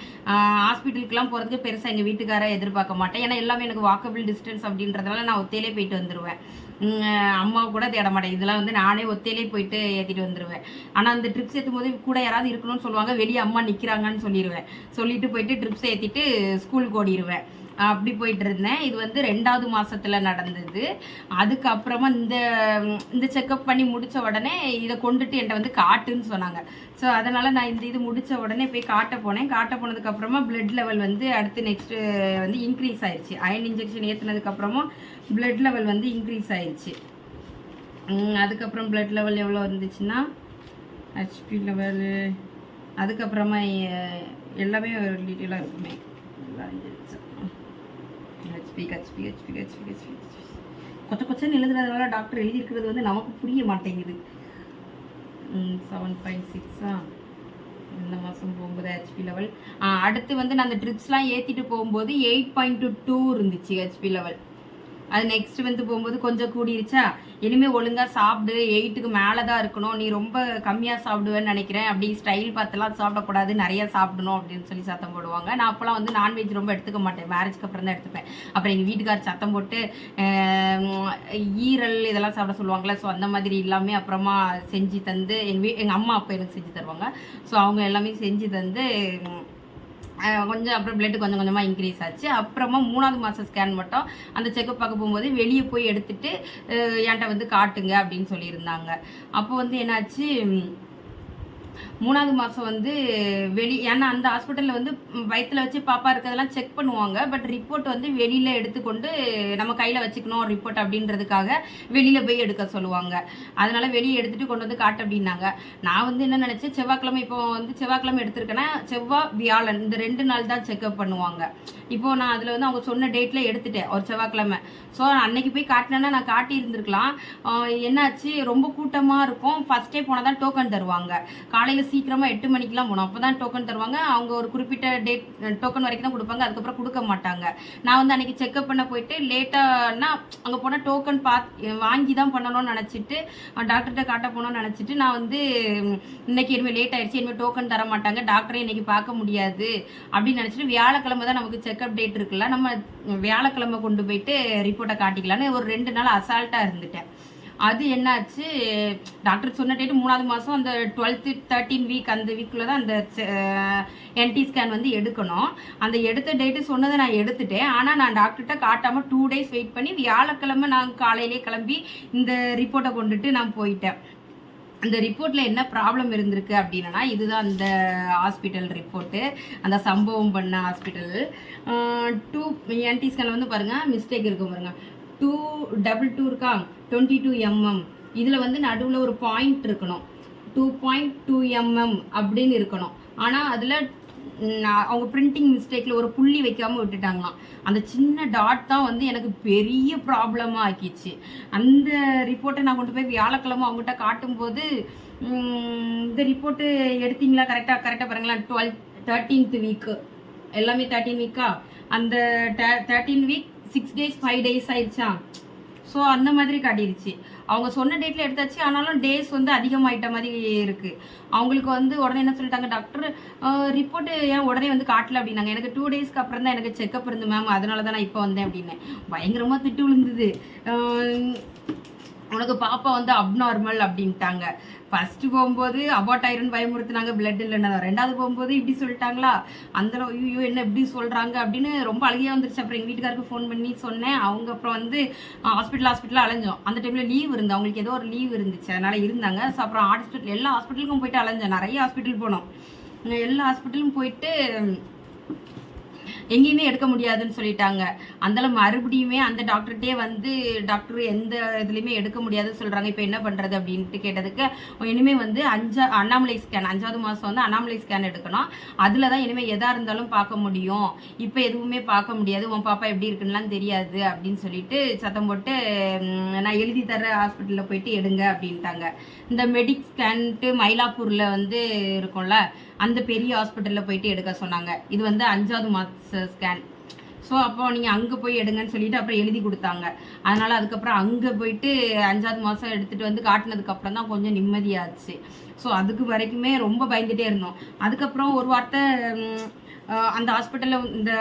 ஹாஸ்பிட்டலுக்குலாம் போகிறதுக்கு பெருசாக எங்கள் வீட்டுக்கார எதிர்பார்க்க மாட்டேன். ஏன்னா எல்லாமே எனக்கு வாக்கபிள் டிஸ்டன்ஸ் அப்படின்றதுனால நான் ஒத்தையிலே போயிட்டு வந்துடுவேன் அம்மா கூட தேட மாட்டேன். இதெல்லாம் வந்து நானே ஒத்தையிலே போயிட்டு ஏற்றிட்டு வந்துடுவேன் ஆனால் அந்த ட்ரிப்ஸ் ஏற்றும் போது கூட யாராவது இருக்கணும்னு சொல்லுவாங்க வெளியே அம்மா நிற்கிறாங்கன்னு சொல்லிடுவேன் சொல்லிட்டு போயிட்டு ட்ரிப்ஸ் ஏற்றிட்டு ஸ்கூலுக்கு ஓடிடுவேன் அப்படி போயிட்டு இருந்தேன் இது வந்து ரெண்டாவது மாசத்துல நடந்தது. அதுக்கப்புறமா இந்த இந்த செக்கப் பண்ணி முடிச்ச உடனே இதை கொண்டுட்டு என்கிட்ட வந்து காட்டுன்னு சொன்னாங்க. ஸோ அதனால நான் இந்த இது முடிச்ச உடனே போய் காட்ட போனேன். காட்ட போனதுக்கு அப்புறமா பிளட் லெவல் வந்து அடுத்து நெக்ஸ்ட் வந்து இன்க்ரீஸ் ஆயிடுச்சு அயன் இன்ஜெக்ஷன் ஏற்றுனதுக்கப்புறமா பிளட் லெவல் வந்து இன்க்ரீஸ் ஆயிடுச்சு அதுக்கப்புறம் பிளட் லெவல் எவ்வளோ இருந்துச்சுன்னா ஹெச்பி லெவல் அதுக்கப்புறமா எல்லாமே எல்லாமே டீட்டெயிலாக இருக்குமே. HB HB HB HB HB கொச்ச கொச்சன்னு எழுதுறதுனால டாக்டர் எழுதியிருக்கிறது வந்து நமக்கு புரிய மாட்டேங்குது. செவன் பாயிண்ட் சிக்ஸா இந்த மாதம் போகும்போது ஹெச்பி லெவல் அடுத்து வந்து நான் அந்த ட்ரிப்ஸ்லாம் ஏற்றிட்டு போகும்போது எயிட் பாயிண்ட் டூ இருந்துச்சு ஹெச்பி லெவல் அது நெக்ஸ்ட் வந்து போகும்போது கொஞ்சம் கூடிருச்சா? இனிமேல் ஒழுங்காக சாப்பிடு எயிட்டுக்கு மேலே தான் இருக்கணும். நீ ரொம்ப கம்மியாக சாப்பிடுவேன்னு நினைக்கிறேன். அப்படி ஸ்டைல் பார்த்துலாம் சாப்பிடக்கூடாது. நிறைய சாப்பிடணும் அப்படின்னு சொல்லி சத்தம் போடுவாங்க. நான் அப்போலாம் வந்து நான்வெஜ் ரொம்ப எடுத்துக்க மாட்டேன். மேரேஜ்க்கு அப்புறம் தான் எடுத்துப்பேன். அப்புறம் எங்கள் வீட்டுக்கார் சத்தம் போட்டு ஈரல் இதெல்லாம் சாப்பிட சொல்லுவாங்கள்ல ஸோ அந்த மாதிரி எல்லாமே அப்புறமா செஞ்சு தந்து எங்கள் வீ எங்கள் அம்மா அப்பா எனக்கு செஞ்சு தருவாங்க. ஸோ அவங்க எல்லாமே செஞ்சு தந்து கொஞ்சம் அப்புறம் பிளட் கொஞ்சம் கொஞ்சமாக இன்க்ரீஸ் ஆச்சு. அப்புறமா மூணாவது மாதம் ஸ்கேன் மட்டும் அந்த செக்கப் பார்க்க போகும்போது வெளியே போய் எடுத்துட்டு என்கிட்ட வந்து காட்டுங்க அப்படின்னு சொல்லியிருந்தாங்க. அப்போ வந்து என்னாச்சு மூணாவது மாதம் வந்து வெளி ஏன்னா அந்த ஹாஸ்பிட்டலில் வந்து வயிற்றில் வச்சு பாப்பா இருக்கிறதெல்லாம் செக் பண்ணுவாங்க. பட் ரிப்போர்ட் வந்து வெளியில் எடுத்துக்கொண்டு நம்ம கையில் வச்சுக்கணும் ரிப்போர்ட் அப்படின்றதுக்காக வெளியில் போய் எடுக்க சொல்லுவாங்க. அதனால் வெளியே எடுத்துகிட்டு கொண்டு வந்து காட்டு அப்படின்னாங்க. நான் வந்து என்ன நினச்சேன் செவ்வாய்க்கிழமை இப்போ வந்து செவ்வாய்க்கிழமை எடுத்திருக்கேன்னா செவ்வாய் வியாழன் இந்த ரெண்டு நாள் தான் செக்அப் பண்ணுவாங்க. இப்போ நான் அதில் வந்து அவங்க சொன்ன டேட்டில் எடுத்துட்டேன் ஒரு செவ்வாய்க்கிழமை. ஸோ அன்னைக்கு போய் காட்டினேன்னா நான் காட்டியிருந்துருக்கலாம் என்னாச்சு? ரொம்ப கூட்டமாக இருக்கும். ஃபஸ்ட்டே போனால் தான் டோக்கன் தருவாங்க. காலையில் சீக்கிரமாக எட்டு மணிக்கெலாம் போகணும். அப்போ தான் டோக்கன் தருவாங்க. அவங்க ஒரு குறிப்பிட்ட டேட் டோக்கன் வரைக்கும் தான் கொடுப்பாங்க. அதுக்கப்புறம் கொடுக்க மாட்டாங்க. நான் வந்து அன்றைக்கி செக்அப் பண்ண போயிட்டு லேட்டாகனா அங்கே போனால் டோக்கன் பாத் வாங்கி தான் பண்ணணும்னு நினச்சிட்டு டாக்டர்கிட்ட காட்ட போகணும்னு நினச்சிட்டு நான் வந்து இன்றைக்கி இனிமேல் லேட் ஆயிடுச்சு. இனிமேல் டோக்கன் தர மாட்டாங்க. டாக்டரை இன்றைக்கி பார்க்க முடியாது. அப்படின்னு நினச்சிட்டு வியாழக்கிழமை தான் நமக்கு செக்அப் டேட் இருக்குல்ல நம்ம வியாழக்கிழமை கொண்டு போயிட்டு ரிப்போர்ட்டை காட்டிக்கலான்னு ஒரு ரெண்டு நாள் அசால்ட்டாக இருந்துட்டேன். அது என்னாச்சு? டாக்டர் சொன்ன டேட்டு மூணாவது மாதம் அந்த டுவெல்த்து தேர்ட்டீன் வீக் அந்த வீக்கில் தான் அந்த என்டி ஸ்கேன் வந்து எடுக்கணும். அந்த எடுத்த டேட்டு சொன்னதை நான் எடுத்துட்டேன். ஆனால் நான் டாக்டர்கிட்ட காட்டாமல் டூ டேஸ் வெயிட் பண்ணி வியாழக்கிழமை நான் காலையிலே கிளம்பி இந்த ரிப்போர்ட்டை கொண்டுட்டு நான் போயிட்டேன். அந்த ரிப்போர்ட்டில் என்ன ப்ராப்ளம் இருந்திருக்கு அப்படின்னா இதுதான் அந்த ஹாஸ்பிட்டல் ரிப்போர்ட்டு அந்த சம்பவம் பண்ண ஹாஸ்பிட்டல் டூ என்டி ஸ்கேனில் வந்து பாருங்கள் மிஸ்டேக் இருக்கும் பாருங்கள் டூ டபுள் டூ இருக்கா? டுவெண்ட்டி டூ எம்எம் இதில் வந்து நடுவில் ஒரு பாயிண்ட் இருக்கணும். டூ பாயிண்ட் டூ எம்எம் அப்படின்னு இருக்கணும். ஆனால் அதில் அவங்க பிரிண்டிங் மிஸ்டேக்கில் ஒரு புள்ளி வைக்காமல் விட்டுட்டாங்களாம். அந்த சின்ன டாட் தான் வந்து எனக்கு பெரிய ப்ராப்ளமாக ஆக்கிச்சு. அந்த ரிப்போர்ட்டை நான் கொண்டு போய் வியாழக்கிழமை அவங்ககிட்ட காட்டும்போது இந்த ரிப்போர்ட்டு எடுத்தீங்களா? கரெக்டாக கரெக்டாக பாருங்களேன். டுவெல் தேர்ட்டீன்த் வீக்கு எல்லாமே தேர்ட்டீன் வீக்கா அந்த thirteen week six days five days ஆயிடுச்சா? ஸோ அந்த மாதிரி காட்டிடுச்சு அவங்க சொன்ன டேட்டில் எடுத்தாச்சு ஆனாலும் டேஸ் வந்து அதிகமாயிட்ட மாதிரி இருக்கு. அவங்களுக்கு வந்து உடனே என்ன சொல்லிட்டாங்க டாக்டர் ரிப்போர்ட் ஏன் உடனே வந்து காட்டல அப்படின்னாங்க. எனக்கு டூ டேஸ்க்கு அப்புறம் தான் எனக்கு செக்அப் இருந்து மேம் அதனால தான் நான் இப்போ வந்தேன் அப்படின்னேன் பயங்கரமாக திட்டு விழுந்தது. உனக்கு பாப்பா வந்து அப்நார்மல் அப்படின்ட்டாங்க. ஃபர்ஸ்ட் போகும்போது அபார்ட் ஆயிருன்னு பயமுறுத்தினாங்க. பிளட் இல்லைன்னா ரெண்டாவது போகும்போது இப்படி சொல்லிட்டாங்களா? அந்த ஐயோ என்ன இப்படி சொல்கிறாங்க அப்படின்னு ரொம்ப அழகியாக வந்துருச்சு. அப்புறம் எங்கள் வீட்டுக்காருக்கு ஃபோன் பண்ணி சொன்னேன். அவங்க அப்புறம் வந்து ஹாஸ்பிட்டல் ஹாஸ்பிட்டலாக அலைஞ்சோம். அந்த டைமில் லீவ் இருந்து அவங்களுக்கு ஏதோ ஒரு லீவ் இருந்துச்சு. அதனால் இருந்தாங்க. ஸோ அப்புறம் ஹாஸ்பிட்டல் எல்லா ஹாஸ்பிட்டலுக்கும் போயிட்டு அலைஞ்சோம். நிறைய ஹாஸ்பிட்டல் போனோம். எல்லா ஹாஸ்பிட்டலும் போயிட்டு எங்கேயுமே எடுக்க முடியாதுன்னு சொல்லிட்டாங்க. அந்தால மறுபடியுமே அந்த டாக்டர்கிட்டே வந்து டாக்டர் எந்த இதுலையுமே எடுக்க முடியாதுன்னு சொல்றாங்க. இப்போ என்ன பண்றது அப்படின்ட்டு கேட்டதுக்கு இனிமே வந்து அஞ்சா அண்ணாமலை ஸ்கேன் அஞ்சாவது மாசம் வந்து அண்ணாமலை ஸ்கேன் எடுக்கணும். அதுல தான் இனிமே எதா இருந்தாலும் பார்க்க முடியும். இப்போ எதுவுமே பார்க்க முடியாது. உன் பாப்பா எப்படி இருக்குன்னுலாம் தெரியாது அப்படின்னு சொல்லிட்டு சத்தம் போட்டு நான் எழுதி தர ஹாஸ்பிட்டலில் போயிட்டு எடுங்க அப்படின்ட்டாங்க. இந்த மெடிக் ஸ்கேன்ட்டு மயிலாப்பூர்ல வந்து இருக்கும்ல அந்த பெரிய ஹாஸ்பிட்டலில் போயிட்டு எடுக்க சொன்னாங்க. இது வந்து அஞ்சாவது மாச ஸ்கேன் ஸோ அப்போ நீங்கள் அங்கே போய் எடுங்கன்னு சொல்லிட்டு அப்புறம் எழுதி கொடுத்தாங்க. அதனால் அதுக்கப்புறம் அங்கே போயிட்டு அஞ்சாவது மாதம் எடுத்துகிட்டு வந்து காட்டினதுக்கப்புறம் தான் கொஞ்சம் நிம்மதியாச்சு. ஸோ அதுக்கு வரைக்குமே ரொம்ப பயந்துகிட்டே இருந்தோம். அதுக்கப்புறம் ஒரு வார்த்தை அந்த ஹாஸ்பிட்டலில் இந்த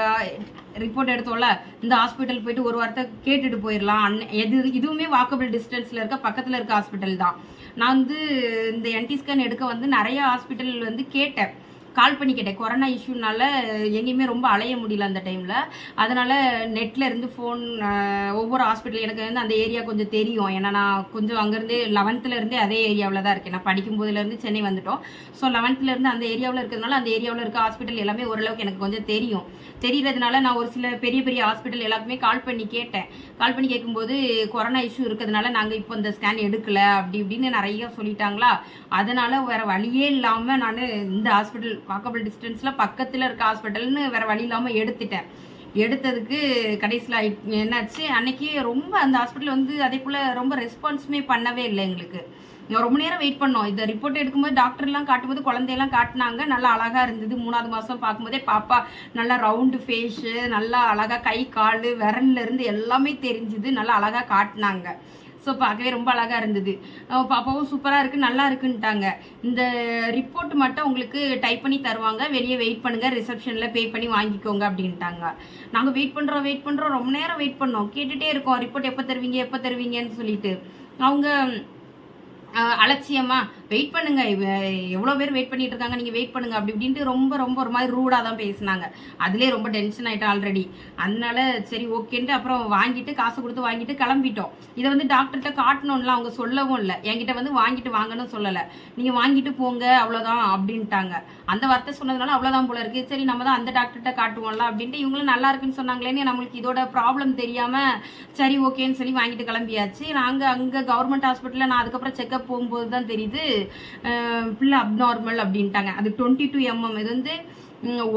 ரிப்போர்ட் எடுத்தோம்ல இந்த ஹாஸ்பிட்டல் போயிட்டு ஒரு வார்த்தை கேட்டுட்டு போயிடலாம் அன்ன- எது இதுவுமே வாக்கபிள் டிஸ்டன்ஸில் இருக்க பக்கத்தில் இருக்க ஹாஸ்பிட்டல் தான். நான் வந்து இந்த என்டி ஸ்கேன் எடுக்க வந்து நிறைய ஹாஸ்பிட்டல் வந்து கேட்டேன். கால் பண்ணி கேட்டேன். கொரோனா இஷ்யூனால எங்கேயுமே ரொம்ப அலைய முடியல அந்த டைமில் அதனால் நெட்டில் இருந்து ஃபோன் ஒவ்வொரு ஹாஸ்பிட்டல் எனக்கு வந்து அந்த ஏரியா கொஞ்சம் தெரியும். ஏன்னா நான் கொஞ்சம் அங்கேருந்தே லெவன்த்தில் இருந்தே அதே ஏரியாவில் தான் இருக்கேன். நான் படிக்கும்போதுலேருந்து சென்னை வந்துட்டோம். ஸோ லெவன்த்தில் இருந்து அந்த ஏரியாவில் இருக்கிறதுனால அந்த ஏரியாவில் இருக்க ஹாஸ்பிட்டல் எல்லாமே ஓரளவுக்கு எனக்கு கொஞ்சம் தெரியும். தெரியறதுனால நான் ஒரு சில பெரிய பெரிய ஹாஸ்பிட்டல் எல்லாருக்குமே கால் பண்ணி கேட்டேன். கால் பண்ணி கேட்கும்போது கொரோனா இஷ்யூ இருக்கிறதுனால நாங்கள் இப்போ இந்த ஸ்கேன் எடுக்கலை. அப்படி இப்படின்னு நிறைய சொல்லிட்டாங்களா? அதனால் வேறு வழியே இல்லாமல் நான் இந்த ஹாஸ்பிட்டல் வாக்கபிள் டிஸ்டன்ஸில் பக்கத்தில் இருக்க ஹாஸ்பிட்டல்னு வேறு வழி இல்லாமல் எடுத்துட்டேன். எடுத்ததுக்கு கடைசியில் என்னாச்சு? அன்னைக்கு ரொம்ப அந்த ஹாஸ்பிட்டல் வந்து அதே போல் ரொம்ப ரெஸ்பான்ஸுமே பண்ணவே இல்லை எங்களுக்கு. ரொம்ப நேரம் வெயிட் பண்ணோம். இந்த ரிப்போர்ட் எடுக்கும்போது டாக்டர்லாம் காட்டும்போது குழந்தையெல்லாம் காட்டினாங்க. நல்லா அழகாக இருந்தது. மூணாவது மாதம் பார்க்கும்போதே பாப்பா நல்லா ரவுண்டு ஃபேஸு நல்லா அழகாக கை கால் விரல்ல இருந்து எல்லாமே தெரிஞ்சுது. நல்லா அழகாக காட்டினாங்க. ஸோ பார்க்கவே ரொம்ப அழகாக இருந்தது. பாப்பாவும் சூப்பராக இருக்குது நல்லா இருக்குன்ட்டாங்க. இந்த ரிப்போர்ட் மட்டும் உங்களுக்கு டைப் பண்ணி தருவாங்க. வெளியே வெயிட் பண்ணுங்கள் ரிசப்ஷனில் பே பண்ணி வாங்கிக்கோங்க அப்படின்ட்டாங்க. நாங்கள் வெயிட் பண்ணுறோம் வெயிட் பண்ணுறோம் ரொம்ப நேரம் வெயிட் பண்ணோம். கேட்டுகிட்டே இருக்கோம். ரிப்போர்ட் எப்போ தருவீங்க எப்போ தருவீங்கன்னு சொல்லிட்டு. அவங்க அலட்சியமாக வெயிட் பண்ணுங்க. எவ்வளோ பேர் வெயிட் பண்ணிட்டு இருக்காங்க. நீங்க வெயிட் பண்ணுங்க. அப்படி இப்படின்ட்டு ரொம்ப ரொம்ப ஒரு மாதிரி ரூடாக தான் பேசினாங்க. அதுலேயே ரொம்ப டென்ஷன் ஆயிட்டோம் ஆல்ரெடி அதனால சரி ஓகேன்ட்டு அப்புறம் வாங்கிட்டு காசு கொடுத்து வாங்கிட்டு கிளம்பிட்டோம். இதை வந்து டாக்டர்கிட்ட காட்டணும்ல. அவங்க சொல்லவும் இல்லை. என்கிட்ட வந்து வாங்கிட்டு வாங்கன்னு சொல்லலை. நீங்க வாங்கிட்டு போங்க. அவ்வளோதான் அப்படின்ட்டாங்க. அந்த வார்த்தை சொன்னதுனால அவ்வளோதான் போல இருக்கு. சரி நம்ம தான் அந்த டாக்டர்கிட்ட காட்டுவோம்ல அப்படின்ட்டு இவங்களும் நல்லா இருக்குன்னு சொன்னாங்களேன்னு நம்மளுக்கு இதோட ப்ராப்ளம் தெரியாம சரி ஓகேன்னு சொல்லி வாங்கிட்டு கிளம்பியாச்சு. நாங்கள் அங்கே கவர்மெண்ட் ஹாஸ்பிட்டலில் நான் அதுக்கப்புறம் செக்அப் போகும்போது தான் தெரியுது. ஃபுல்லாக பிள்ளை அப்நார்மல் அப்படின்ட்டாங்க. அது டுவெண்ட்டி டூ எம்எம் இது வந்து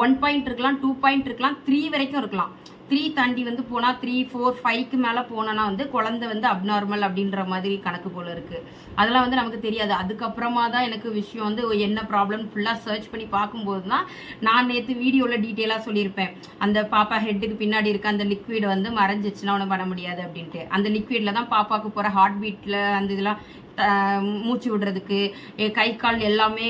ஒன் பாயிண்ட் இருக்கலாம் டூ பாயிண்ட் இருக்கலாம் த்ரீ வரைக்கும் இருக்கலாம். த்ரீ தாண்டி வந்து போனால் த்ரீ ஃபோர் ஃபைவ்க்கு மேலே போனோன்னா வந்து குழந்தை வந்து அப்நார்மல் அப்படின்ற மாதிரி கணக்கு போல் இருக்குது அதெல்லாம் வந்து நமக்கு தெரியாது. அதுக்கப்புறமா தான் எனக்கு விஷயம் வந்து என்ன ப்ராப்ளம் ஃபுல்லாக சர்ச் பண்ணி பார்க்கும்போது தான் நான் நேற்று வீடியோவில் டீட்டெயிலாக சொல்லியிருப்பேன். அந்த பாப்பா ஹெட்டுக்கு பின்னாடி இருக்க அந்த லிக்விட் வந்து மறைஞ்சிச்சுன்னா ஒன்றும் பண்ண முடியாது அப்படின்ட்டு. அந்த லிக்விடில் தான் பாப்பாவுக்கு போகிற ஹார்ட் பீட்டில் அந்த இதெல்லாம் மூச்சு விடுறதுக்கு கை கால் எல்லாமே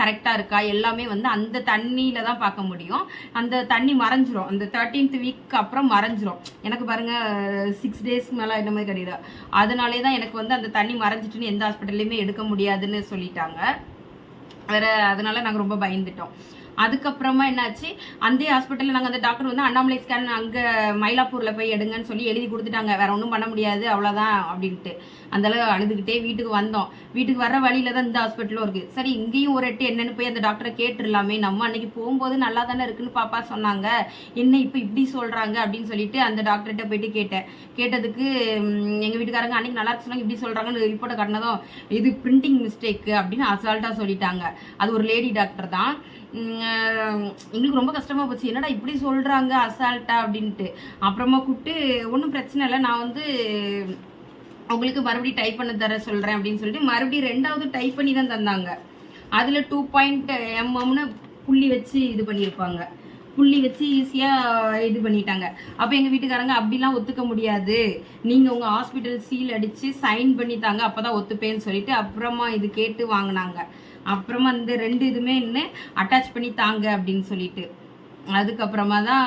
கரெக்டாக இருக்கா? எல்லாமே வந்து அந்த தண்ணியில் தான் பார்க்க முடியும். அந்த தண்ணி மறைஞ்சிரும். அந்த தேர்ட்டீன்த் வீக் அப்புறம் மறைஞ்சிரும். எனக்கு பாருங்க சிக்ஸ் டேஸ் மேலே இந்த மாதிரி கிடையாது அதனாலே தான் எனக்கு வந்து அந்த தண்ணி மறைஞ்சிட்டுன்னு எந்த ஹாஸ்பிட்டல்லையுமே எடுக்க முடியாதுன்னு சொல்லிட்டாங்க. வேறு அதனால் நாங்கள் ரொம்ப பயந்துட்டோம். அதுக்கப்புறமா என்னாச்சு? அந்த ஹாஸ்பிட்டலில் நாங்கள் அந்த டாக்டர் வந்து அண்ணாமலை ஸ்கேன் அங்கே மயிலாப்பூரில் போய் எடுங்கன்னு சொல்லி எழுதி கொடுத்துட்டாங்க. வேற ஒன்றும் பண்ண முடியாது அவ்வளோதான் அப்படின்ட்டு. அந்தளவு அழுதுகிட்டே வீட்டுக்கு வந்தோம். வீட்டுக்கு வர வழியில தான் இந்த ஹாஸ்பிட்டலும் இருக்குது சரி இங்கேயும் ஒரு எட்டு என்னென்னு போய் அந்த டாக்டரை கேட்டுடலாமே. நம்ம அன்னைக்கு போகும்போது நல்லா தானே இருக்குன்னு பாப்பா சொன்னாங்க. என்ன இப்போ இப்படி சொல்கிறாங்க அப்படின்னு சொல்லிட்டு அந்த டாக்டர்கிட்ட போயிட்டு கேட்டேன். கேட்டதுக்கு எங்கள் வீட்டுக்காரங்க அன்னைக்கு நல்லா இருக்கு சொன்னாங்க இப்படி சொல்கிறாங்கன்னு ரிப்போர்ட்டை காட்டினதும் இது பிரிண்டிங் மிஸ்டேக்கு அப்படின்னு அசால்ட்டாக சொல்லிட்டாங்க. அது ஒரு லேடி டாக்டர் தான். எங்களுக்கு ரொம்ப கஷ்டமாக போச்சு. என்னடா இப்படி சொல்கிறாங்க அசால்ட்டா அப்படின்ட்டு. அப்புறமா கூப்பிட்டு ஒன்றும் பிரச்சனை இல்லை. நான் வந்து உங்களுக்கு மறுபடியும் டைப் பண்ண தர சொல்கிறேன் அப்படின்னு சொல்லிட்டு மறுபடியும் ரெண்டாவது டைப் பண்ணி தான் தந்தாங்க. அதில் டூ பாயிண்ட் எம்எம்னு புள்ளி வச்சு இது பண்ணியிருப்பாங்க. புள்ளி வச்சு ஈஸியாக இது பண்ணிட்டாங்க. அப்போ எங்கள் வீட்டுக்காரங்க அப்படிலாம் ஒத்துக்க முடியாது. நீங்கள் உங்கள் ஹாஸ்பிட்டல் சீல் அடித்து சைன் பண்ணி தாங்க அப்போ தான் ஒத்துப்பேன்னு சொல்லிட்டு அப்புறமா இது கேட்டு வாங்கினாங்க. அப்புறமா இந்த ரெண்டு இதுவுமே இன்னும் அட்டாச் பண்ணி தாங்க அப்படின்னு சொல்லிட்டு. அதுக்கப்புறமா தான்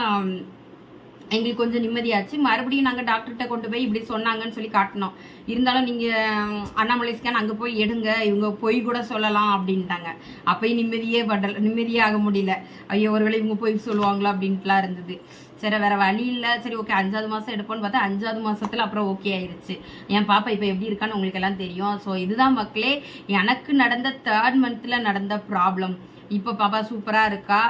எங்களுக்கு கொஞ்சம் நிம்மதியாச்சு. மறுபடியும் நாங்கள் டாக்டர்கிட்ட கொண்டு போய் இப்படி சொன்னாங்கன்னு சொல்லி காட்டினோம் இருந்தாலும் நீங்கள் அண்ணாமலை ஸ்கேன் அங்கே போய் எடுங்க. இவங்க பொய் கூட சொல்லலாம் அப்படின்ட்டாங்க. அப்பயும் நிம்மதியே படல நிம்மதியே ஆக முடியல. ஐயோ ஒருவேளை இவங்க பொய் சொல்லுவாங்களோ அப்படின்ட்டுலாம் இருந்தது. சரி வேறு வழி இல்லை. சரி ஓகே அஞ்சாவது மாதம் எடுப்போம்னு பார்த்தா அஞ்சாவது மாதத்தில் அப்புறம் ஓகே ஆயிடுச்சு என் பாப்பா இப்போ எப்படி இருக்கான்னு உங்களுக்கு எல்லாம் தெரியும். ஸோ இதுதான் மக்களே எனக்கு நடந்த தேர்ட் மந்த்தில் நடந்த ப்ராப்ளம் இப்போ பாப்பா சூப்பராக இருக்கா?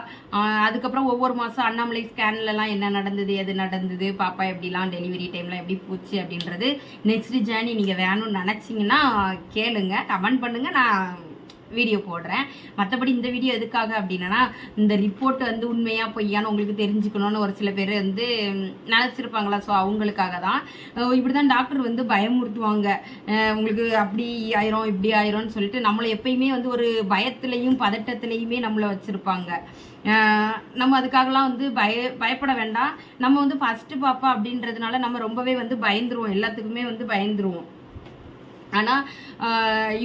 அதுக்கப்புறம் ஒவ்வொரு மாதம் அண்ணாமலை ஸ்கேன்லலாம் என்ன நடந்தது எது நடந்தது பாப்பா எப்படிலாம் டெலிவரி டைம்லாம் எப்படி போச்சு அப்படின்றது நெக்ஸ்ட் ஜேர்னி நீங்கள் வேணும்னு நினச்சிங்கன்னா கேளுங்க. கமெண்ட் பண்ணுங்கள் நான் வீடியோ போடுறேன். மற்றபடி இந்த வீடியோ எதுக்காக அப்படின்னா இந்த ரிப்போர்ட் வந்து உண்மையாக பொய்யான்னு உங்களுக்கு தெரிஞ்சுக்கணும்னு ஒரு சில பேர் வந்து நினச்சிருப்பாங்களா. ஸோ அவங்களுக்காக தான் இப்படி தான் டாக்டர் வந்து பயமுறுத்துவாங்க. உங்களுக்கு அப்படி ஆயிரும் இப்படி ஆயிரும்னு சொல்லிட்டு நம்மளை எப்பயுமே வந்து ஒரு பயத்துலையும் பதட்டத்துலையுமே நம்மளை வச்சுருப்பாங்க. நம்ம அதுக்காகலாம் வந்து பய பயப்பட வேண்டாம். நம்ம வந்து ஃபஸ்ட்டு பாப்பா அப்படின்றதுனால நம்ம ரொம்பவே வந்து பயந்துருவோம். எல்லாத்துக்குமே வந்து பயந்துருவோம். ஆனால்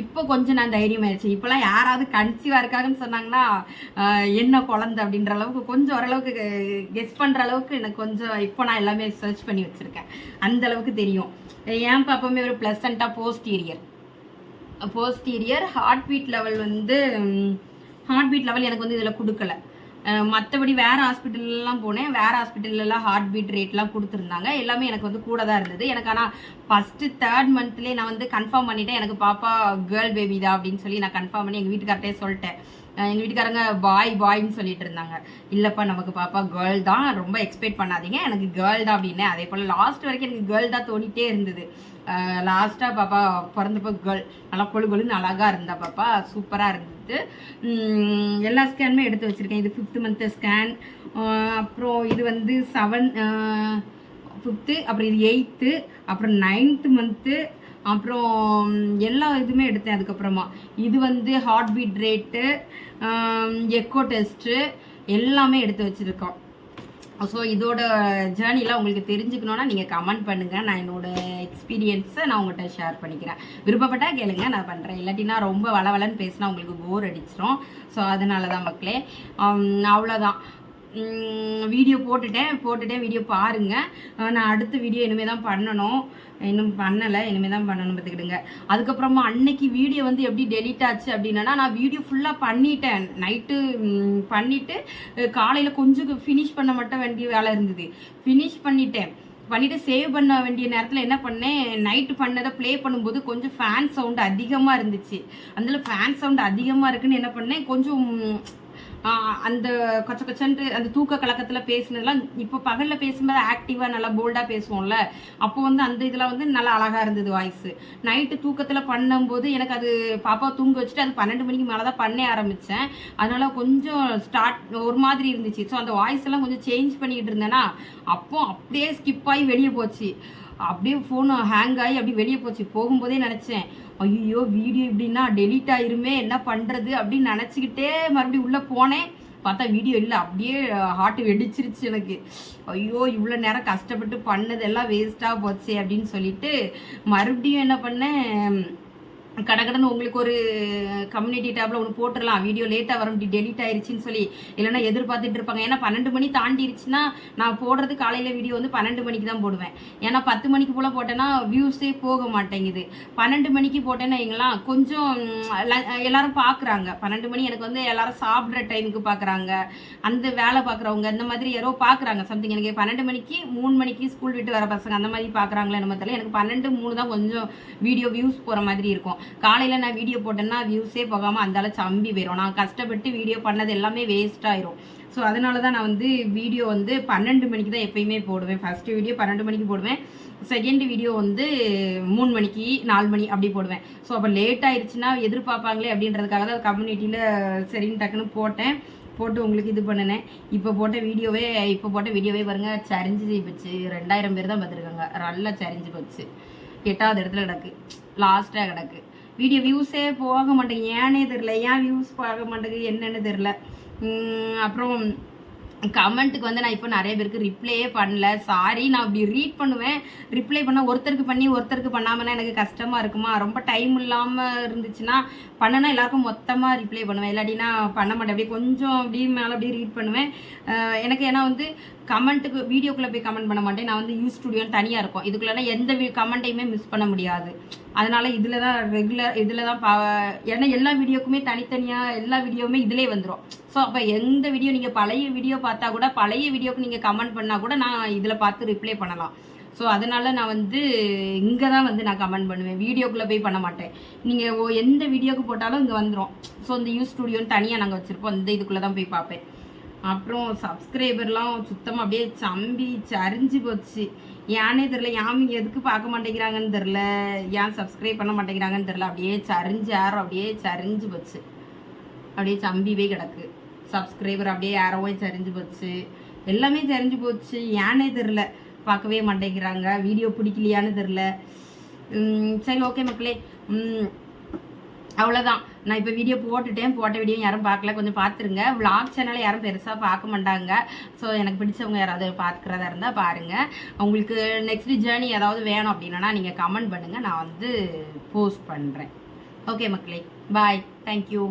இப்போ கொஞ்சம் நான் தைரியமாயிடுச்சு இப்போலாம் யாராவது கன்சீவாக இருக்காங்கன்னு சொன்னாங்கன்னா என்ன குழந்தை அப்படின்ற அளவுக்கு கொஞ்சம் ஓரளவுக்கு கெஸ் பண்ணுற அளவுக்கு எனக்கு கொஞ்சம் இப்போ நான் எல்லாமே சர்ச் பண்ணி வச்சுருக்கேன். அந்த அளவுக்கு தெரியும். ஏன் பாப்பாமே ஒரு ப்ளசண்ட்டாக posterior posterior heart beat level வந்து ஹார்ட் பீட் லெவல் எனக்கு வந்து இதில் கொடுக்கல. மற்றபடி வேறு ஹாஸ்பிட்டல்லாம் போனேன். வேறு ஹாஸ்பிட்டல்லாம் ஹார்ட் பீட் ரேட்லாம் கொடுத்துருந்தாங்க. எல்லாமே எனக்கு வந்து கூட தான் இருந்தது. எனக்கு ஆனால் ஃபஸ்ட்டு தேர்ட் மந்த்லேயே நான் வந்து கன்ஃபார்ம் பண்ணிட்டேன். எனக்கு பாப்பா கேர்ள் பேபி தான் அப்படின்னு சொல்லி நான் கன்ஃபார்ம் பண்ணி எங்கள் வீட்டுக்கார்ட்டே சொல்லிட்டேன். எங்கள் வீட்டுக்காரங்க பாய் பாய்ன்னு சொல்லிட்டு இருந்தாங்க. இல்லைப்பா நமக்கு பாப்பா கேர்ள் தான். ரொம்ப எக்ஸ்பெக்ட் பண்ணாதீங்க. எனக்கு கேர்ள் தான் அப்படின்னு. அதே போல் லாஸ்ட் வரைக்கும் எனக்கு கேர்ள் தான் தோணிட்டே இருந்தது. லாஸ்ட்டாக பாப்பா பிறந்தப்போ கேர்ள் நல்லா கொழு கொழுன்னு அழகாக இருந்தா பாப்பா. சூப்பராக இருந்தது. எல்லா ஸ்கேனுமே எடுத்து வச்சுருக்கேன். இது ஃபிஃப்த் மந்த்து ஸ்கேன் அப்புறம் இது வந்து செவன் ஃபிஃப்த்து அப்புறம் இது எயித்து அப்புறம் நைன்த்து மந்த்து அப்புறம் எல்லா இதுவுமே எடுத்தேன் அதுக்கப்புறமா. இது வந்து heart beat rate echo test எல்லாமே எடுத்து வச்சுருக்கோம். ஸோ இதோட ஜேர்னிலாம் உங்களுக்கு தெரிஞ்சுக்கணுன்னா நீங்கள் கமெண்ட் பண்ணுங்கள் நான் என்னோட எக்ஸ்பீரியன்ஸை நான் உங்கள்கிட்ட ஷேர் பண்ணிக்கிறேன். விருப்பப்பட்டால் கேளுங்க. நான் பண்ணுறேன் இல்லாட்டினா ரொம்ப வளவலன்னு பேசினா உங்களுக்கு போர் அடிச்சிடும் ஸோ அதனால தான் மக்களே அவ்வளோதான் வீடியோ போட்டுட்டேன். போட்டுட்டேன். வீடியோ பாருங்கள் நான் அடுத்த வீடியோ இனிமேல் தான் பண்ணணும். இன்னும் பண்ணலை. இனிமேல் தான் பண்ணணும் பார்த்துக்கிடுங்க அதுக்கப்புறமா அன்னைக்கு வீடியோ வந்து எப்படி டெலிட் ஆச்சு அப்படின்னா நான் வீடியோ ஃபுல்லாக பண்ணிட்டேன். நைட்டு பண்ணிவிட்டு காலையில் கொஞ்சம் ஃபினிஷ் பண்ண மட்டும் வேண்டிய வேலை இருந்தது. ஃபினிஷ் பண்ணிட்டேன். பண்ணிட்டு சேவ் பண்ண வேண்டிய நேரத்தில் என்ன பண்ணேன்? நைட்டு பண்ணதை ப்ளே பண்ணும்போது கொஞ்சம் ஃபேன் சவுண்டு அதிகமாக இருந்துச்சு. அதில் ஃபேன் சவுண்டு அதிகமாக இருக்குன்னு என்ன பண்ணேன்? கொஞ்சம் அந்த கொச்ச கொச்சன்ட்டு அந்த தூக்க கலக்கத்தில் பேசினதெல்லாம் இப்போ பகலில் பேசும்போது ஆக்டிவாக நல்லா போல்டாக பேசுவோம்ல. அப்போ வந்து அந்த இதெல்லாம் வந்து நல்லா அழகாக இருந்தது வாய்ஸு நைட்டு தூக்கத்தில் பண்ணும்போது எனக்கு அது பாப்பா தூங்க வச்சுட்டு அது பன்னெண்டு மணிக்கு மேலே தான் பண்ண ஆரம்பித்தேன் அதனால் கொஞ்சம் ஸ்டார்ட் ஒரு மாதிரி இருந்துச்சு. ஸோ அந்த வாய்ஸ் எல்லாம் கொஞ்சம் சேஞ்ச் பண்ணிக்கிட்டு இருந்தேன்னா அப்போ அப்படியே ஸ்கிப் ஆகி வெளியே போச்சு. அப்படியே ஃபோனு ஹேங் ஆகி அப்படியே வெளியே போச்சு. போகும்போதே நினச்சேன் ஐயோ வீடியோ இப்படின்னா டெலீட் ஆயிருமே என்ன பண்ணுறது அப்படின்னு நினச்சிக்கிட்டே மறுபடியும் உள்ளே போனேன். பார்த்தா வீடியோ இல்லை அப்படியே ஹார்ட் வெடிச்சிருச்சு எனக்கு. ஐயோ இவ்வளோ நேரம் கஷ்டப்பட்டு பண்ணதெல்லாம் வேஸ்ட்டாக போச்சே அப்படின்னு சொல்லிட்டு மறுபடியும் என்ன பண்ணேன் கடகடன்னு உங்களுக்கு ஒரு கம்யூனிட்டி டேப்ல ஒன்று போட்டுடலாம் வீடியோ லேட்டாக வரும் டெலிட் ஆயிருச்சுன்னு சொல்லி. இல்லைன்னா எதிர்பார்த்துட்டு இருப்பாங்க. ஏன்னா பன்னெண்டு மணி தாண்டிருச்சுன்னா நான் போடுறது காலையில் வீடியோ வந்து பன்னெண்டு மணிக்கு தான் போடுவேன். ஏன்னா பத்து மணிக்கு போல் போட்டேன்னா வியூஸே போக மாட்டேங்குது. பன்னெண்டு மணிக்கு போட்டேன்னா வைங்களேன் கொஞ்சம் எல்லாரும் பார்க்குறாங்க பன்னெண்டு மணி எனக்கு வந்து எல்லாரும் சாப்பிட்ற டைமுக்கு பார்க்குறாங்க அந்த வேலை பார்க்குறவங்க இந்த மாதிரி யாரோ பார்க்குறாங்க சம்திங் எனக்கு பன்னெண்டு மணிக்கு மூணு மணிக்கு ஸ்கூல் விட்டு வர பசங்க அந்த மாதிரி பார்க்குறாங்களே நம்ம தெரியல. எனக்கு பன்னெண்டு மூணு தான் கொஞ்சம் வீடியோ வியூஸ் போகிற மாதிரி இருக்கும். காலையில் நான் வீடியோ போட்டேன்னா வியூஸே போகாமல் அந்தால சம்பி போயிடும் நான் கஷ்டப்பட்டு வீடியோ பண்ணது எல்லாமே வேஸ்ட் ஆயிரும். ஸோ அதனால தான் நான் வந்து வீடியோ வந்து பன்னெண்டு மணிக்கு தான் எப்பயுமே போடுவேன். ஃபஸ்ட்டு வீடியோ பன்னெண்டு மணிக்கு போடுவேன். செகண்ட் வீடியோ வந்து மூணு மணிக்கு நாலு மணி அப்படி போடுவேன். ஸோ அப்போ லேட் ஆயிடுச்சுன்னா எதிர்பார்ப்பாங்களே அப்படின்றதுக்காக தான் கம்யூனிட்டியில் சரின்னு டக்குன்னு போட்டேன். போட்டு உங்களுக்கு இது பண்ணினேன். இப்போ போட்ட வீடியோவே இப்போ போட்ட வீடியோவே பாருங்க சரிஞ்சு போச்சு. ரெண்டாயிரம் பேர் தான் பார்த்துருக்காங்க. நல்லா சரிஞ்சு போச்சு. எட்டாவது இடத்துல கிடக்கு. லாஸ்ட்டாக கிடக்கு. வீடியோ வியூஸே போக மாட்டேங்க ஏனே தெரில ஏன் வியூஸ் போக மாட்டேங்குது என்னன்னு தெரில அப்புறம் கமெண்ட்டுக்கு வந்து நான் இப்போ நிறைய பேருக்கு ரிப்ளையே பண்ணல. சாரி நான் அப்படி ரீட் பண்ணுவேன். ரிப்ளை பண்ணால் ஒருத்தருக்கு பண்ணி ஒருத்தருக்கு பண்ணாமன்னா எனக்கு கஷ்டமாக இருக்குமா? ரொம்ப டைம் இல்லாமல் இருந்துச்சுன்னா பண்ணனா எல்லாருக்கும் மொத்தமாக ரிப்ளை பண்ணுவேன். இல்லாட்டினா பண்ண மாட்டேன். அப்படியே கொஞ்சம் அப்படியே மேலே அப்படியே ரீட் பண்ணுவேன். எனக்கு ஏன்னா வந்து கமெண்ட்டுக்கு வீடியோக்குள்ளே போய் கமெண்ட் பண்ண மாட்டேன். நான் வந்து யூஸ் ஸ்டுடியோன்னு தனியாக இருக்கும். இதுக்குள்ளே எந்த கமெண்ட்டையுமே மிஸ் பண்ண முடியாது. அதனால் இதில் தான் ரெகுலர் இதில் தான் பா ஏன்னா எல்லா வீடியோக்குமே தனித்தனியாக எல்லா வீடியோவுமே இதிலே வந்துடும் ஸோ அப்போ எந்த வீடியோ நீங்கள் பழைய வீடியோ பார்த்தா கூட பழைய வீடியோக்கு நீங்கள் கமெண்ட் பண்ணால் கூட நான் இதில் பார்த்து ரிப்ளை பண்ணலாம். ஸோ அதனால் நான் வந்து இங்கே தான் வந்து நான் கமெண்ட் பண்ணுவேன். வீடியோக்குள்ளே போய் பண்ண மாட்டேன். நீங்கள் ஓ எந்த வீடியோக்கு போட்டாலும் இங்கே வந்துடும் ஸோ இந்த யூ ஸ்டுடியோன்னு தனியாக நாங்கள் வச்சுருப்போம். இந்த இதுக்குள்ளே தான் போய் பார்ப்பேன். அப்புறம் சப்ஸ்கிரைபர்லாம் சுத்தமாக அப்படியே சம்பி சரிஞ்சு போச்சு. ஏனே தெரில யாமி எதுக்கு பார்க்க மாட்டேங்கிறாங்கன்னு தெரில ஏன் சப்ஸ்கிரைப் பண்ண மாட்டேங்கிறாங்கன்னு தெரில அப்படியே சரிஞ்சு யாரும் அப்படியே சரிஞ்சு போச்சு. அப்படியே சம்பிவே கிடக்கு. சப்ஸ்கிரைபர் அப்படியே யாரோவே சரிஞ்சு போச்சு. எல்லாமே தெரிஞ்சு போச்சு. ஏனே தெரில பார்க்கவே மாட்டேங்கிறாங்க. வீடியோ பிடிக்கலையான்னு தெரில சரி ஓகே மக்களே. அவ்வளோதான் நான் இப்போ வீடியோ போட்டுட்டேன். போட்ட வீடியோ யாரும் பார்க்கல. கொஞ்சம் பார்த்துருங்க. விளாக் சேனலை யாரும் பெருசாக பார்க்க மாட்டாங்க. ஸோ எனக்கு பிடிச்சவங்க யாராவது பார்க்குறதா இருந்தால் பாருங்கள் உங்களுக்கு நெக்ஸ்ட் ஜேர்னி ஏதாவது வேணும் அப்படின்னா நீங்கள் கமெண்ட் பண்ணுங்கள் நான் வந்து போஸ்ட் பண்ணுறேன் ஓகே மக்களே. Bye thank you